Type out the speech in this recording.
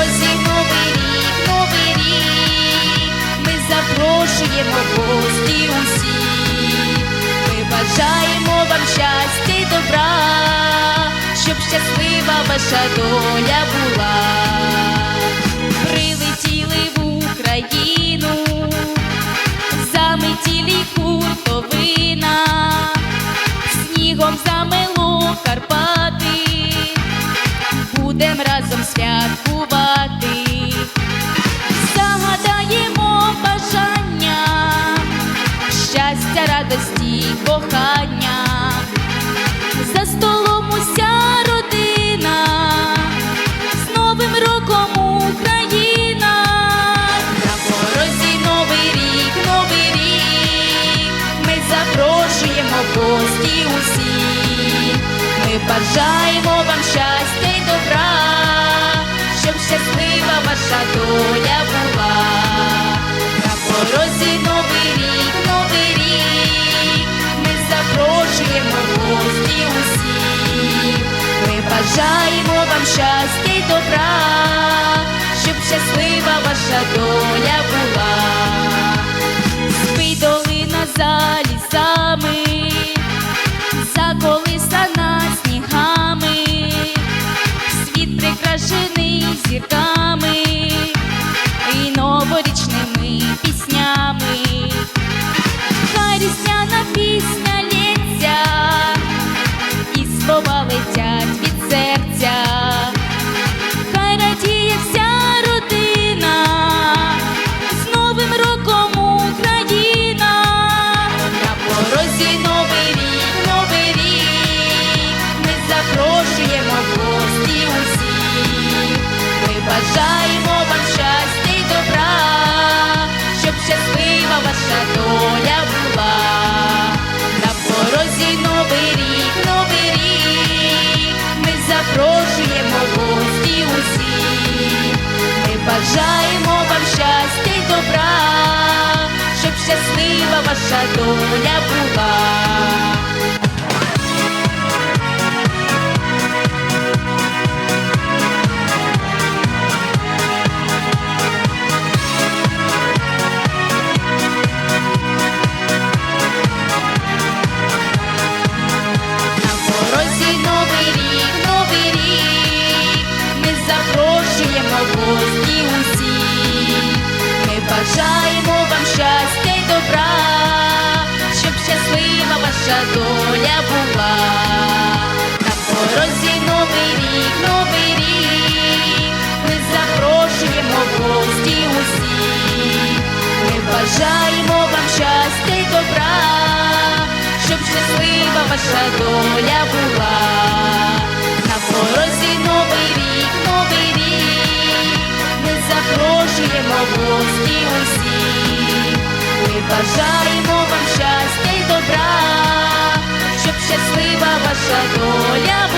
Друзі, новий рік, новий рік, ми запрошуємо гості усіх, ми бажаємо вам щастя і добра, щоб щаслива ваша доля була, прилетіли в Україну. Усі, ми бажаємо вам щастя й добра, щоб щаслива ваша доля була. На порозі новий рік, новий рік, ми запрошуємо гості усі, ми бажаємо вам щастя й добра, щоб щаслива ваша доля запрошуємо в гості усі, ми бажаємо вам щастя й добра, щоб щаслива ваша доля була. На порозі новий рік, новий рік, ми запрошуємо гості усі, ми бажаємо вам щастя й добра, щоб щаслива ваша доля була. Ваша доля була. На порозі новий рік, новий рік, ми запрошуємо в гості усі, ми бажаємо вам щастя й добра щоб щаслива ваша доля була. На порозі новий рік, новий рік, ми запрошуємо в гості усі, ми бажаємо вам щастя й добра, ваша доля.